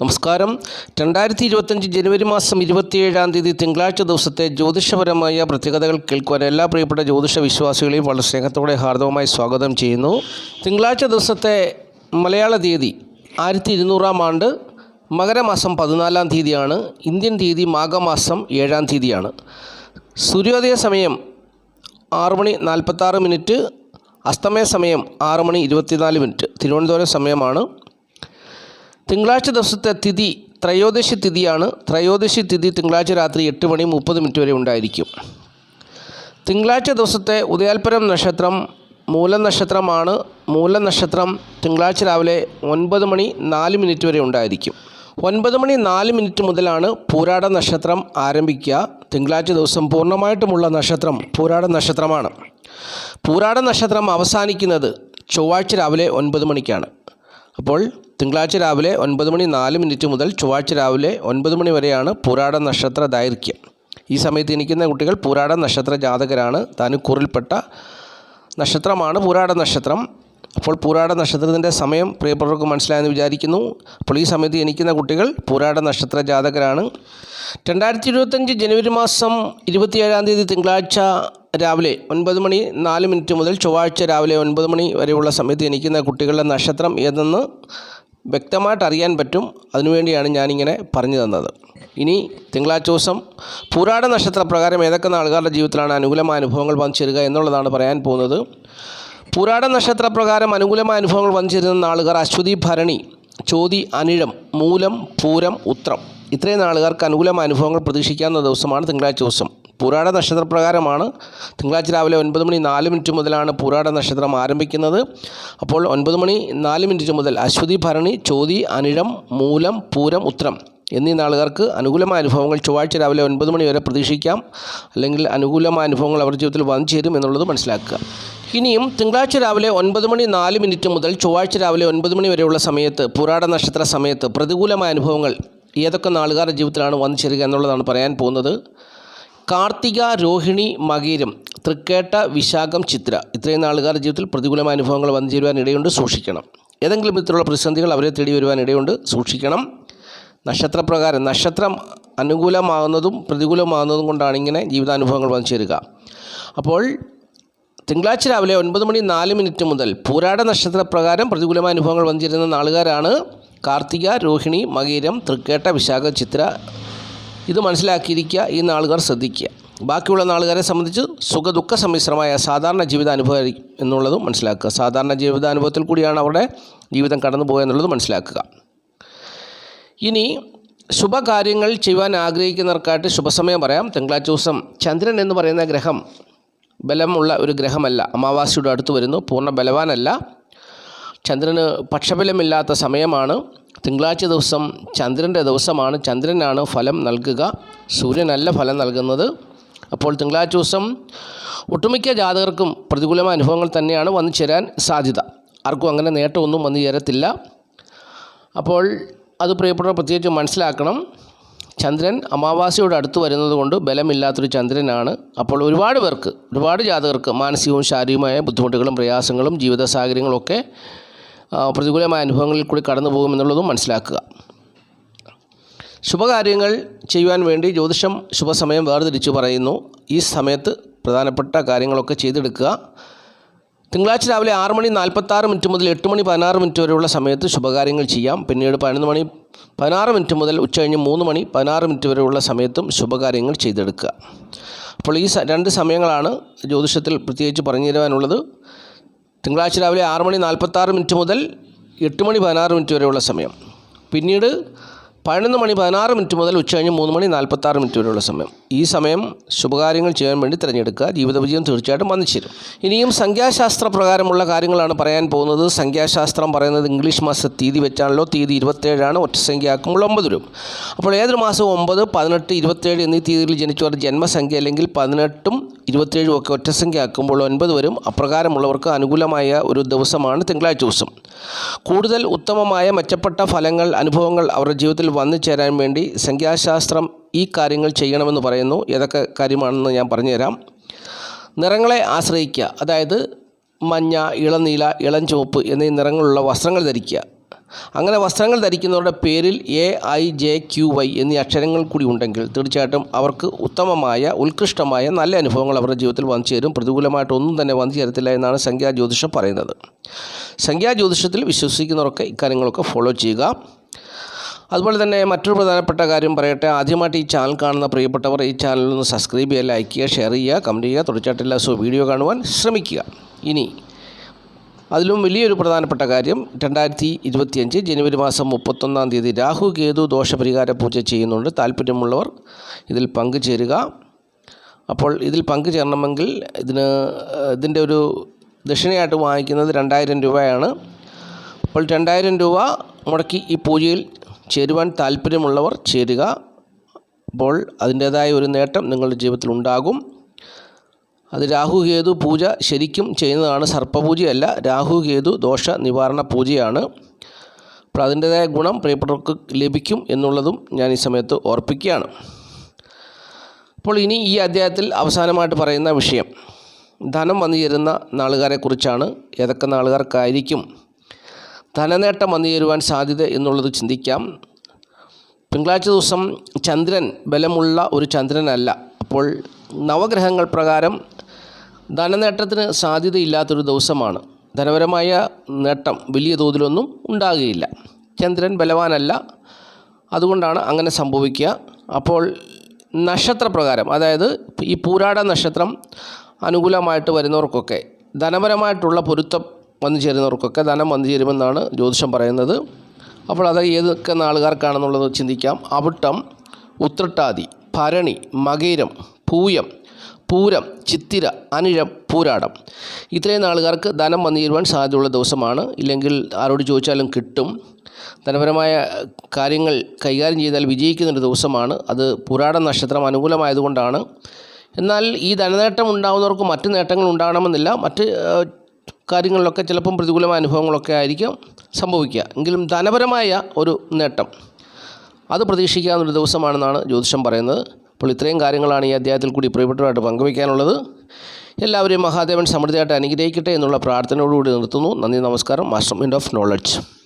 നമസ്കാരം. രണ്ടായിരത്തി ഇരുപത്തഞ്ച് ജനുവരി മാസം ഇരുപത്തിയേഴാം തീയതി തിങ്കളാഴ്ച ദിവസത്തെ ജ്യോതിഷപരമായ പ്രത്യേകതകൾ കേൾക്കുവാൻ എല്ലാ പ്രിയപ്പെട്ട ജ്യോതിഷ വിശ്വാസികളെയും വളരെ സ്നേഹത്തോടെ ഹാർദവമായി സ്വാഗതം ചെയ്യുന്നു. തിങ്കളാഴ്ച ദിവസത്തെ മലയാള തീയതി ആയിരത്തി ഇരുന്നൂറാം ആണ്ട് മകരമാസം പതിനാലാം തീയതിയാണ്. ഇന്ത്യൻ തീയതി മാഘമാസം ഏഴാം തീയതിയാണ്. സൂര്യോദയ സമയം ആറ് മണി നാൽപ്പത്താറ് മിനിറ്റ് അസ്തമയ സമയം ആറ് മണി ഇരുപത്തിനാല് മിനിറ്റ്. തിരുവനന്തപുരം സമയമാണ്. തിങ്കളാഴ്ച ദിവസത്തെ തിഥി ത്രയോദശി തിഥിയാണ്. ത്രയോദശി തിഥി തിങ്കളാഴ്ച രാത്രി എട്ട് മണി മുപ്പത് മിനിറ്റ് വരെ ഉണ്ടായിരിക്കും. തിങ്കളാഴ്ച ദിവസത്തെ ഉദയാൽപരം നക്ഷത്രം മൂലം നക്ഷത്രമാണ്. മൂലം നക്ഷത്രം തിങ്കളാഴ്ച രാവിലെ ഒൻപത് മണി നാല് മിനിറ്റ് വരെ ഉണ്ടായിരിക്കും. ഒൻപത് മണി നാല് മിനിറ്റ് മുതലാണ് പൂരാട നക്ഷത്രം ആരംഭിക്കുക. തിങ്കളാഴ്ച ദിവസം പൂർണമായിട്ടുമുള്ള നക്ഷത്രം പൂരാട നക്ഷത്രമാണ്. പൂരാട നക്ഷത്രം അവസാനിക്കുന്നത് ചൊവ്വാഴ്ച രാവിലെ ഒൻപത് മണിക്കാണ്. അപ്പോൾ തിങ്കളാഴ്ച രാവിലെ ഒൻപത് മണി നാല് മിനിറ്റ് മുതൽ ചൊവ്വാഴ്ച രാവിലെ ഒൻപത് മണി വരെയാണ് പുരാട നക്ഷത്ര ദൈർഘ്യം. ഈ സമയത്ത് ഇരിക്കുന്ന കുട്ടികൾ പുരാട നക്ഷത്ര ജാതകരാണ്. തനുക്കൂറിൽപ്പെട്ട നക്ഷത്രമാണ് പുരാട നക്ഷത്രം. അപ്പോൾ പൂരാട നക്ഷത്രത്തിന്റെ സമയം പ്രിയപ്പെട്ടവർക്ക് മനസ്സിലായെന്ന് വിചാരിക്കുന്നു. അപ്പോൾ ഈ സമയത്ത് ജനിക്കുന്ന കുട്ടികൾ പൂരാട നക്ഷത്ര ജാതകരാണ്. രണ്ടായിരത്തി ഇരുപത്തഞ്ച് ജനുവരി മാസം ഇരുപത്തിയേഴാം തീയതി തിങ്കളാഴ്ച രാവിലെ ഒൻപത് മണി നാല് മിനിറ്റ് മുതൽ ചൊവ്വാഴ്ച രാവിലെ ഒൻപത് മണി വരെയുള്ള സമയത്ത് ജനിക്കുന്ന കുട്ടികളുടെ നക്ഷത്രം ഏതെന്ന് വ്യക്തമായിട്ട് അറിയാൻ പറ്റും. അതിനുവേണ്ടിയാണ് ഞാനിങ്ങനെ പറഞ്ഞു തന്നത്. ഇനി തിങ്കളാഴ്ച ദിവസം പൂരാട നക്ഷത്രപ്രകാരം ഏതൊക്കെ ആൾക്കാരുടെ ജീവിതത്തിലാണ് അനുകൂലമായ അനുഭവങ്ങൾ വന്നു ചേരുക എന്നുള്ളതാണ് പറയാൻ പോകുന്നത്. പൂരാട നക്ഷത്രപ്രകാരം അനുകൂലമായ അനുഭവങ്ങൾ വന്നു ചേരുന്ന നാളുകാർ അശ്വതി ഭരണി ചോതി അനിഴം മൂലം പൂരം ഉത്രം. ഇത്രയും നാളുകാർക്ക് അനുകൂലമായ അനുഭവങ്ങൾ പ്രതീക്ഷിക്കാവുന്ന ദിവസമാണ് തിങ്കളാഴ്ച ദിവസം. പൂരാട നക്ഷത്രപ്രകാരമാണ്. തിങ്കളാഴ്ച രാവിലെ ഒൻപത് മണി നാല് മിനിറ്റ് മുതലാണ് പൂരാട നക്ഷത്രം ആരംഭിക്കുന്നത്. അപ്പോൾ ഒൻപത് മണി നാല് മിനിറ്റ് മുതൽ അശ്വതി ഭരണി ചോതി അനിഴം മൂലം പൂരം ഉത്രം എന്നീ നാളുകാർക്ക് അനുകൂലമായ അനുഭവങ്ങൾ ചൊവ്വാഴ്ച രാവിലെ ഒൻപത് മണി വരെ പ്രതീക്ഷിക്കാം. അല്ലെങ്കിൽ അനുകൂലമായ അനുഭവങ്ങൾ അവരുടെ ജീവിതത്തിൽ വന്നു ചേരും എന്നുള്ളത് മനസ്സിലാക്കുക. ഇനിയും തിങ്കളാഴ്ച രാവിലെ ഒൻപത് മണി നാല് മിനിറ്റ് മുതൽ ചൊവ്വാഴ്ച രാവിലെ ഒൻപത് മണി വരെയുള്ള സമയത്ത് പുരാട നക്ഷത്ര സമയത്ത് പ്രതികൂലമായ അനുഭവങ്ങൾ ഏതൊക്കെ നാളുകാരുടെ ജീവിതത്തിലാണ് വന്നു ചേരുക എന്നുള്ളതാണ് പറയാൻ പോകുന്നത്. കാർത്തിക രോഹിണി മകീരം തൃക്കേട്ട വിശാഖം ചിത്ര. ഇത്രയും നാളുകാരുടെ ജീവിതത്തിൽ പ്രതികൂലമായ അനുഭവങ്ങൾ വന്നു ചേരുവാൻ ഇടയുണ്ട്. സൂക്ഷിക്കണം. ഏതെങ്കിലും വിധത്തിലുള്ള പ്രതിസന്ധികൾ അവരെ തേടി വരുവാൻ ഇടയുണ്ട്. സൂക്ഷിക്കണം. നക്ഷത്രപ്രകാരം നക്ഷത്രം അനുകൂലമാകുന്നതും പ്രതികൂലമാകുന്നതും കൊണ്ടാണ് ഇങ്ങനെ ജീവിതാനുഭവങ്ങൾ വന്നു ചേരുക. അപ്പോൾ തിങ്കളാഴ്ച രാവിലെ ഒൻപത് മണി നാല് മിനിറ്റ് മുതൽ പൂരാട നക്ഷത്രപ്രകാരം പ്രതികൂലമായ അനുഭവങ്ങൾ വന്നു ചേരുന്ന നാളുകാരാണ് കാർത്തിക രോഹിണി മകീരം തൃക്കേട്ട വിശാഖ ചിത്ര ഇത് മനസ്സിലാക്കിയിരിക്കുക ഈ നാളുകാർ ശ്രദ്ധിക്കുക. ബാക്കിയുള്ള നാളുകാരെ സംബന്ധിച്ച് സുഖദുഃഖ സമ്മിശ്രമായ സാധാരണ ജീവിതാനുഭവം എന്നുള്ളതും മനസ്സിലാക്കുക. സാധാരണ ജീവിതാനുഭവത്തിൽ കൂടിയാണ് അവരുടെ ജീവിതം കടന്നു പോകുക മനസ്സിലാക്കുക. ഇനി ശുഭകാര്യങ്ങൾ ചെയ്യുവാൻ ആഗ്രഹിക്കുന്നവർക്കായിട്ട് ശുഭസമയം പറയാം. തിങ്കളാഴ്ച ദിവസം ചന്ദ്രൻ എന്ന് പറയുന്ന ഗ്രഹം ബലമുള്ള ഒരു ഗ്രഹമല്ല. അമാവാസിയുടെ അടുത്ത് വരുന്നു. പൂർണ ബലവാനല്ല. ചന്ദ്രന് പക്ഷബലമില്ലാത്ത സമയമാണ്. തിങ്കളാഴ്ച ദിവസം ചന്ദ്രന്റെ ദിവസമാണ്. ചന്ദ്രനാണ് ഫലം നൽകുക. സൂര്യനല്ല ഫലം നൽകുന്നത്. അപ്പോൾ തിങ്കളാഴ്ച ദിവസം ഒട്ടുമിക്ക ജാതകർക്കും പ്രതികൂലമായ അനുഭവങ്ങൾ തന്നെയാണ് വന്നു ചേരാൻ സാധ്യത. ആർക്കും അങ്ങനെ നേട്ടമൊന്നും വന്നു ചേരത്തില്ല. അപ്പോൾ അത് പ്രിയപ്പെട്ടവർ പ്രത്യേകിച്ച് മനസ്സിലാക്കണം. ചന്ദ്രൻ അമാവാസിയോട് അടുത്ത് വരുന്നത് കൊണ്ട് ബലമില്ലാത്തൊരു ചന്ദ്രനാണ്. അപ്പോൾ ഒരുപാട് പേർക്ക് ഒരുപാട് ജാതകർക്ക് മാനസികവും ശാരീരികമായ ബുദ്ധിമുട്ടുകളും പ്രയാസങ്ങളും ജീവിത സാഹചര്യങ്ങളൊക്കെ പ്രതികൂലമായ അനുഭവങ്ങളിൽ കൂടി കടന്നു പോകുമെന്നുള്ളതും മനസ്സിലാക്കുക. ശുഭകാര്യങ്ങൾ ചെയ്യുവാൻ വേണ്ടി ജ്യോതിഷം ശുഭസമയം വേർതിരിച്ചു പറയുന്നു. ഈ സമയത്ത് പ്രധാനപ്പെട്ട കാര്യങ്ങളൊക്കെ ചെയ്തെടുക്കുക. തിങ്കളാഴ്ച രാവിലെ ആറ് മണി നാൽപ്പത്താറ് മിനിറ്റ് മുതൽ എട്ട് മണി പതിനാറ് മിനിറ്റ് വരെയുള്ള സമയത്ത് ശുഭകാര്യങ്ങൾ ചെയ്യാം. പിന്നീട് പതിനൊന്ന് മണി പതിനാറ് മിനിറ്റ് മുതൽ ഉച്ചകഴിഞ്ഞ് മൂന്ന് മണി പതിനാറ് മിനിറ്റ് വരെയുള്ള സമയത്തും ശുഭകാര്യങ്ങൾ ചെയ്തെടുക്കുക. അപ്പോൾ ഈ രണ്ട് സമയങ്ങളാണ് ജ്യോതിഷത്തിൽ പ്രത്യേകിച്ച് പറഞ്ഞു തരുവാനുള്ളത് തിങ്കളാഴ്ച രാവിലെ ആറ് മണി നാൽപ്പത്താറ് മിനിറ്റ് മുതൽ എട്ട് മണി പതിനാറ് മിനിറ്റ് വരെയുള്ള സമയം. പിന്നീട് പതിനൊന്ന് മണി പതിനാറ് മിനിറ്റ് മുതൽ ഉച്ചകഴിഞ്ഞ് മൂന്ന് മണി നാൽപ്പത്താറ് മിനിറ്റ് വരെയുള്ള സമയം. ഈ സമയം ശുഭകാര്യങ്ങൾ ചെയ്യാൻ വേണ്ടി തിരഞ്ഞെടുക്കുക ജീവിത വിജയം തീർച്ചയായിട്ടും വന്നു ഇനിയും സംഖ്യാശാസ്ത്ര പ്രകാരമുള്ള കാര്യങ്ങളാണ് പറയാൻ പോകുന്നത്. സംഖ്യാശാസ്ത്രം പറയുന്നത് ഇംഗ്ലീഷ് മാസ തീയതി വെച്ചാണല്ലോ. തീയതി ഇരുപത്തേഴാണ് ഒറ്റ സംഖ്യ ആക്കുമ്പോൾ ഒമ്പത് വരും. അപ്പോൾ ഏതൊരു മാസവും ഒമ്പത് പതിനെട്ട് ഇരുപത്തേഴ് എന്നീ തീയതിയിൽ ജനിച്ചവർ ജന്മസംഖ്യ അല്ലെങ്കിൽ പതിനെട്ടും ഇരുപത്തേഴും ഒക്കെ ഒറ്റ സംഖ്യ ആക്കുമ്പോൾ ഒൻപത് വരും. അപ്രകാരമുള്ളവർക്ക് അനുകൂലമായ ഒരു ദിവസമാണ് തിങ്കളാഴ്ച ദിവസം. കൂടുതൽ ഉത്തമമായ മെച്ചപ്പെട്ട ഫലങ്ങൾ അനുഭവങ്ങൾ അവരുടെ ജീവിതത്തിൽ വന്നു ചേരാൻ വേണ്ടി സംഖ്യാശാസ്ത്രം ഈ കാര്യങ്ങൾ ചെയ്യണമെന്ന് പറയുന്നു. ഏതൊക്കെ കാര്യമാണെന്ന് ഞാൻ പറഞ്ഞുതരാം. നിറങ്ങളെ ആശ്രയിക്കുക അതായത് മഞ്ഞ ഇളനീല ഇളം ചുവപ്പ് എന്നീ നിറങ്ങളുള്ള വസ്ത്രങ്ങൾ ധരിക്കുക. അങ്ങനെ വസ്ത്രങ്ങൾ ധരിക്കുന്നവരുടെ പേരിൽ A I J Q Y എന്നീ അക്ഷരങ്ങൾ കൂടി ഉണ്ടെങ്കിൽ തീർച്ചയായിട്ടും അവർക്ക് ഉത്തമമായ ഉത്കൃഷ്ടമായ നല്ല അനുഭവങ്ങൾ അവരുടെ ജീവിതത്തിൽ വന്നു ചേരും. പ്രതികൂലമായിട്ടൊന്നും തന്നെ വന്നു ചേരത്തില്ല എന്നാണ് സംഖ്യാ ജ്യോതിഷം പറയുന്നത്. സംഖ്യാ ജ്യോതിഷത്തിൽ വിശ്വസിക്കുന്നവരൊക്കെ ഇക്കാര്യങ്ങളൊക്കെ ഫോളോ ചെയ്യുക. അതുപോലെ തന്നെ മറ്റൊരു പ്രധാനപ്പെട്ട കാര്യം പറയട്ടെ. ആദ്യമായിട്ട് ഈ ചാനൽ കാണുന്ന പ്രിയപ്പെട്ടവർ ഈ ചാനലിൽ ഒന്ന് സബ്സ്ക്രൈബ് ചെയ്യുക ലൈക്ക് ചെയ്യുക ഷെയർ ചെയ്യുക കമന്റ് ചെയ്യുക. തുടർച്ചയായിട്ട് സോ വീഡിയോ കാണുവാൻ ശ്രമിക്കുക. ഇനി അതിലും വലിയൊരു പ്രധാനപ്പെട്ട കാര്യം രണ്ടായിരത്തി ഇരുപത്തിയഞ്ച് ജനുവരി മാസം മുപ്പത്തൊന്നാം തീയതി രാഹു കേതു ദോഷപരിഹാര പൂജ ചെയ്യുന്നുണ്ട്. താല്പര്യമുള്ളവർ ഇതിൽ പങ്കുചേരുക. അപ്പോൾ ഇതിൽ പങ്കുചേരണമെങ്കിൽ ഇതിന് ഇതിന്റെ ഒരു ദക്ഷിണയായിട്ട് വാങ്ങിക്കുന്നത് രണ്ടായിരം രൂപയാണ്. അപ്പോൾ രണ്ടായിരം രൂപ മുടക്കി ഈ പൂജയിൽ ചേരുവാൻ താല്പര്യമുള്ളവർ ചേരുക. അപ്പോൾ അതിന്റേതായ ഒരു നേട്ടം നിങ്ങളുടെ ജീവിതത്തിൽ ഉണ്ടാകും. അത് രാഹു കേതു പൂജ ശരിക്കും ചെയ്യുന്നതാണ് സർപ്പപൂജയല്ല. രാഹു കേതു ദോഷ നിവാരണ പൂജയാണ്. അപ്പോൾ അതിന്റേതായ ഗുണം പ്രിയപ്പെട്ടവർക്ക് ലഭിക്കും എന്നുള്ളതും ഞാൻ ഈ സമയത്ത് ഓർപ്പിക്കുകയാണ്. അപ്പോൾ ഇനി ഈ അധ്യായത്തിൽ അവസാനമായിട്ട് പറയുന്ന വിഷയം. ധനം വന്നു ചേരുന്ന നാളുകാരെക്കുറിച്ചാണ്. ഏതൊക്കെ നാളുകാർക്കായിരിക്കും? ധനനേട്ടം വന്നു ചേരുവാൻ സാധ്യത എന്നുള്ളത് ചിന്തിക്കാം. തിങ്കളാഴ്ച ദിവസം ചന്ദ്രൻ ബലമുള്ള ഒരു ചന്ദ്രനല്ല. അപ്പോൾ നവഗ്രഹങ്ങൾ പ്രകാരം ധനനേട്ടത്തിന് സാധ്യതയില്ലാത്തൊരു ദിവസമാണ്. ധനപരമായ നേട്ടം വലിയ തോതിലൊന്നും ഉണ്ടാകുകയില്ല. ചന്ദ്രൻ ബലവാനല്ല. അതുകൊണ്ടാണ് അങ്ങനെ സംഭവിക്കുക. അപ്പോൾ നക്ഷത്രപ്രകാരം അതായത് ഈ പൂരാട നക്ഷത്രം അനുകൂലമായിട്ട് വരുന്നവർക്കൊക്കെ ധനപരമായിട്ടുള്ള പൊരുത്തം വന്നു ചേരുന്നവർക്കൊക്കെ ധനം വന്നു ചേരുമെന്നാണ് ജ്യോതിഷം പറയുന്നത്. അപ്പോൾ അത് ഏതൊക്കെ നാളുകാർക്കാണെന്നുള്ളത് ചിന്തിക്കാം. അവിട്ടം ഉത്രട്ടാതി ഭരണി മകേരം പൂയം പൂരം ചിത്തിര അനിഴം പൂരാടം. ഇത്രയും നാളുകാർക്ക് ധനം വന്നു ചേരുവാൻ സാധ്യതയുള്ള ദിവസമാണ്. ഇല്ലെങ്കിൽ ആരോട് ചോദിച്ചാലും കിട്ടും. ധനപരമായ കാര്യങ്ങൾ കൈകാര്യം ചെയ്താൽ വിജയിക്കുന്നൊരു ദിവസമാണ്. അത് പുരാട നക്ഷത്രം അനുകൂലമായതുകൊണ്ടാണ്. എന്നാൽ ഈ ധനനേട്ടം ഉണ്ടാകുന്നവർക്ക് മറ്റ് നേട്ടങ്ങൾ ഉണ്ടാകണമെന്നില്ല. മറ്റ് കാര്യങ്ങളിലൊക്കെ ചിലപ്പം പ്രതികൂലമായ അനുഭവങ്ങളൊക്കെ ആയിരിക്കും സംഭവിക്കുക. എങ്കിലും ധനപരമായ ഒരു നേട്ടം. അത് പ്രതീക്ഷിക്കാവുന്നൊരു ദിവസമാണെന്നാണ് ജ്യോതിഷം പറയുന്നത്. അപ്പോൾ ഇത്രയും കാര്യങ്ങളാണ് ഈ അധ്യായത്തിൽ കൂടി പ്രിയപ്പെട്ടവരായിട്ട് പങ്കുവയ്ക്കാനുള്ളത്. എല്ലാവരെയും മഹാദേവൻ സമൃദ്ധിയായിട്ട് അനുഗ്രഹിക്കട്ടെ എന്നുള്ള പ്രാർത്ഥനയോടുകൂടി നിർത്തുന്നു. നന്ദി നമസ്കാരം. Master mind of knowledge